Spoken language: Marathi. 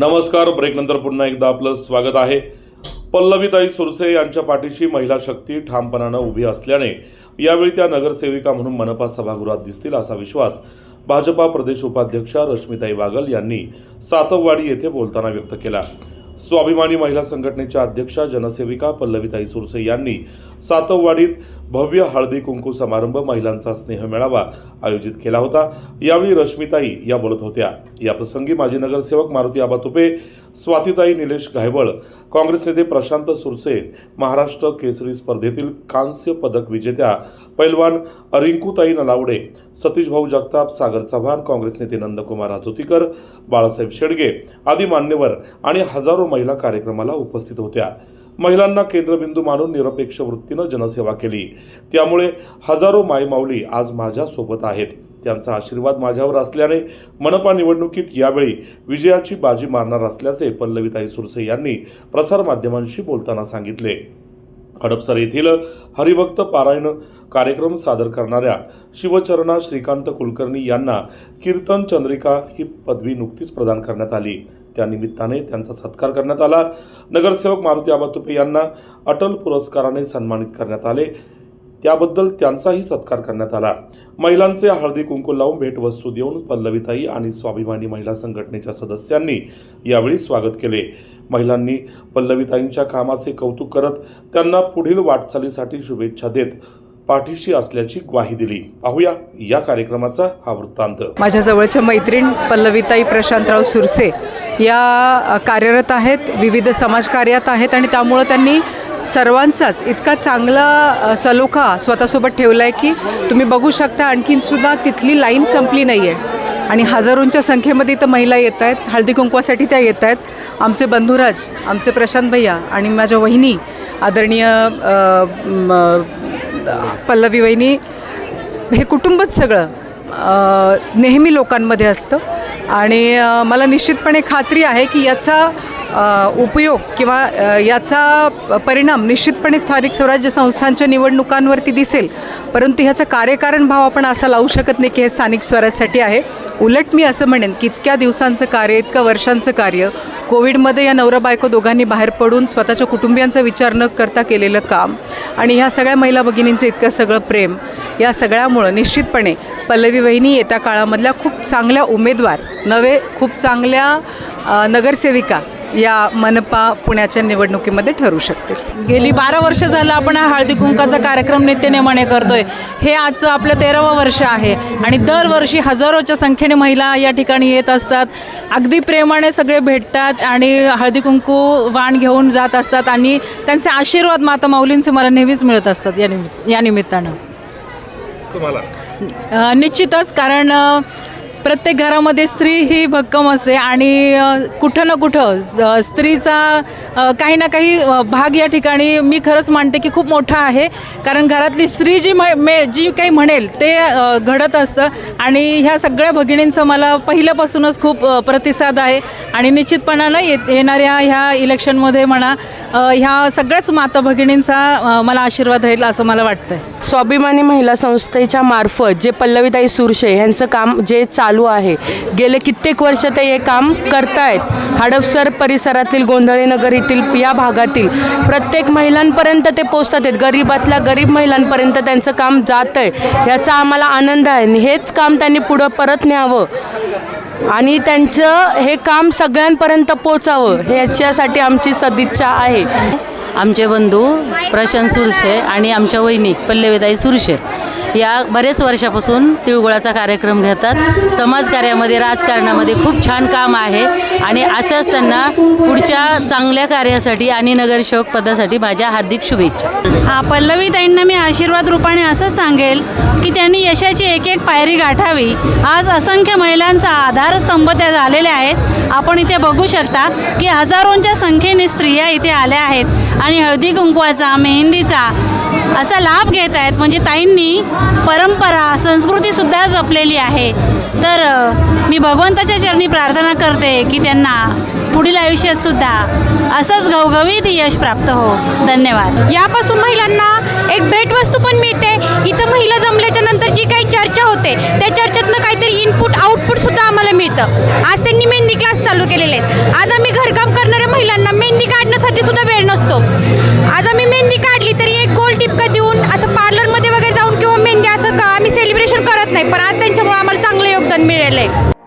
नमस्कार. ब्रेकनंतर पुन्हा एकदा आपलं स्वागत आहे. पल्लवीताई सुरसे यांच्या पाठीशी महिला शक्ती ठामपणानं उभी असल्याने यावेळी त्या नगरसेविका म्हणून मनपा सभागृहात दिसतील असा विश्वास भाजपा प्रदेश उपाध्यक्षा रश्मिताई वागल यांनी सातववाडी येथे बोलताना व्यक्त केला. स्वाभिमानी महिला संघटनेच्या अध्यक्षा जनसेविका पल्लवीताई सुरसे यांनी सातववाडीत भव्य हळदी कुंकू समारंभ महिलांचा स्नेह मेळावा आयोजित केला होता. यावेळी रश्मिताई या बोलत होत्या. या प्रसंगी माजी नगरसेवक मारुती आबा तुपे स्वातीताई निलेश घायवळ काँग्रेस नेते प्रशांत सुरसे महाराष्ट्र केसरी स्पर्धेतील कांस्य पदक विजेत्या पैलवान रिंकूताई नलावडे सतीश भाऊ जगताप सागर चव्हाण काँग्रेस नेते नंदकुमार आजोतीकर बाळासाहेब शेडगे आदी मान्यवर आणि हजारो महिला कार्यक्रमाला उपस्थित होत्या. महिलांना केंद्रबिंदू मानून निरपेक्ष वृत्तीनं जनसेवा केली. त्यामुळे हजारो मायमाऊली आज माझ्यासोबत आहेत. त्यांचा आशीर्वाद माझ्यावर असल्याने मनपा निवडणुकीत यावेळी विजयाची बाजी मारणार असल्याचे पल्लवीताई सुरसे यांनी प्रसारमाध्यमांशी बोलताना सांगितले. हडपसर येथील हरिभक्त पारायण कार्यक्रम सादर करणाऱ्या शिवचरणा श्रीकांत कुलकर्णी यांना कीर्तन चंद्रिका ही पदवी नुकतीच प्रदान करण्यात आली. त्या निमित्ताने त्यांचा सत्कार करण्यात आला. नगरसेवक मारुती आबा तुपे यांना अटल पुरस्काराने सन्मानित करण्यात आले. त्याबद्दल त्यांचाही सत्कार करण्यात आला. महिलांचे हळदी कुंकू लावून भेटवस्तू देऊन पल्लवीताई आणि स्वाभिमानी महिला संघटनेच्या सदस्यांनी यावेळी स्वागत केले. महिलांनी पल्लवीताईंच्या कामाचे कौतुक करत त्यांना पुढील वाटचालीसाठी शुभेच्छा देत पाठीशी असल्याची ग्वाही दिली. पाहूया या कार्यक्रमाचा हा वृत्तांत. माझ्या जवळच्या मैत्रीण पल्लवीताई प्रशांतराव सुरसे या कार्यरत आहेत विविध समाजकार्यात आहेत आणि त्यामुळं त्यांनी सर्वांचाच इतका चांगला सलोखा स्वतःसोबत ठेवला आहे की तुम्ही बघू शकता आणखीनसुद्धा तिथली लाईन संपली नाही आहे आणि हजारोंच्या संख्येमध्ये इथं महिला येत आहेत हळदी कुंकवासाठी त्या येत आहेत. आमचे बंधुराज आमचे प्रशांत भैया आणि माझ्या वहिनी आदरणीय पल्लवी वहिनी हे कुटुंबच सगळं नेहमी लोकांमध्ये असतं. आणि मला निश्चितपणे खात्री आहे की याचा उपयोग किंवा याचा परिणाम निश्चितपणे स्थानिक स्वराज्य संस्थांच्या निवडणुकांवरती दिसेल. परंतु ह्याचा कार्यकारण भाव आपण असा लावू शकत नाही की हे स्थानिक स्वराज्यासाठी आहे. उलट मी असं म्हणेन की इतक्या दिवसांचं कार्य इतकं वर्षांचं कार्य कोविडमध्ये या नवरा बायको दोघांनी बाहेर पडून स्वतःच्या कुटुंबियांचा विचार न करता केलेलं काम आणि ह्या सगळ्या महिला भगिनींचं इतकं सगळं प्रेम या सगळ्यामुळं निश्चितपणे पल्लवी वहिनी येत्या काळामधल्या खूप चांगल्या उमेदवार नवे खूप चांगल्या नगरसेविका या मनपा पुण्याच्या निवडणुकीमध्ये ठरू शकतील. गेली बारा वर्ष झालं आपण हा हळदी कुंकाचा कार्यक्रम नित्यनेमाने करतोय. हे आजचं आपलं तेरावं वर्ष आहे आणि दरवर्षी हजारोच्या संख्येने महिला या ठिकाणी येत असतात. अगदी प्रेमाने सगळे भेटतात आणि हळदी कुंकू वाण घेऊन जात असतात आणि त्यांचे आशीर्वाद माता माऊलींचे मला नेहमीच मिळत असतात या निमित्त या निमित्तानं. अ, निश्चितच कारण प्रत्येक घरामध्ये स्त्री ही भक्कम असते आणि कुठं ना कुठं स्त्रीचा काही ना काही भाग या ठिकाणी मी खरंच मानते की खूप मोठा आहे. कारण घरातली स्त्री जी मे जी काही म्हणेल ते घडत असतं. आणि ह्या सगळ्या भगिनींचं मला पहिल्यापासूनच खूप प्रतिसाद आहे. आणि निश्चितपणानं ये येणाऱ्या ह्या इलेक्शनमध्ये म्हणा ह्या सगळ्याच माता भगिनींचा मला आशीर्वाद राहील असं मला वाटतं स्वाभिमानी महिला संस्थेच्या मार्फत जे पल्लवीताई सुरशे यांचं काम जे चालू आहे. गेले कित्येक वर्ष ते हे काम करतायत. हडपसर परिसरातील गोंधळीनगर येथील या भागातील प्रत्येक महिलांपर्यंत ते पोचतात आहेत. गरीबातल्या गरीब महिलांपर्यंत त्यांचं काम जात आहे. याचा आम्हाला आनंद आहे आणि हेच काम त्यांनी पुढं परत न्यावं आणि त्यांचं हे काम सगळ्यांपर्यंत पोचावं ह्याच्यासाठी आमची सदिच्छा आहे. आमचे बंधू प्रशांत सुरशे आणि आमच्या वहिनी पल्लवीताई सुरशे. या बरेच वर्षापासून तिळगुळाचा कार्यक्रम घेतात. समाजकार्यामध्ये राजकारणामध्ये खूप छान काम आहे आणि असंच त्यांना पुढच्या चांगल्या कार्यासाठी आणि नगरसेवक पदासाठी माझ्या हार्दिक शुभेच्छा. हा पल्लवी ताईंना मी आशीर्वाद रूपाने असं सांगेल की त्यांनी यशाची एक एक पायरी गाठावी. आज असंख्य महिलांचा आधारस्तंभ त्या झालेल्या आहेत. आपण इथे बघू शकता की हजारोंच्या संख्येने स्त्रिया इथे आल्या आहेत. आणि हळदी कुंकवाचा मेहंदीचा असा लाभ घेत आहेत. म्हणजे ताईंनी परंपरा संस्कृतीसुद्धा जपलेली आहे. तर मी भगवंताच्या चरणी प्रार्थना करते की त्यांना पुढील आयुष्यात सुद्धा असंच घवघवीत यश प्राप्त हो. धन्यवाद. यापासून महिलांना एक भेटवस्तू पण मिळते. इथं महिला जमल्याच्या नंतर जी काही चर्चा होते त्या चर्चेतनं काहीतरी इनपुट आउटपुट सुद्धा आम्हाला मिळतं. आज त्यांनी मेहंदी क्लास चालू केलेले आहेत. आज आम्ही घरकाम मिळेल आहे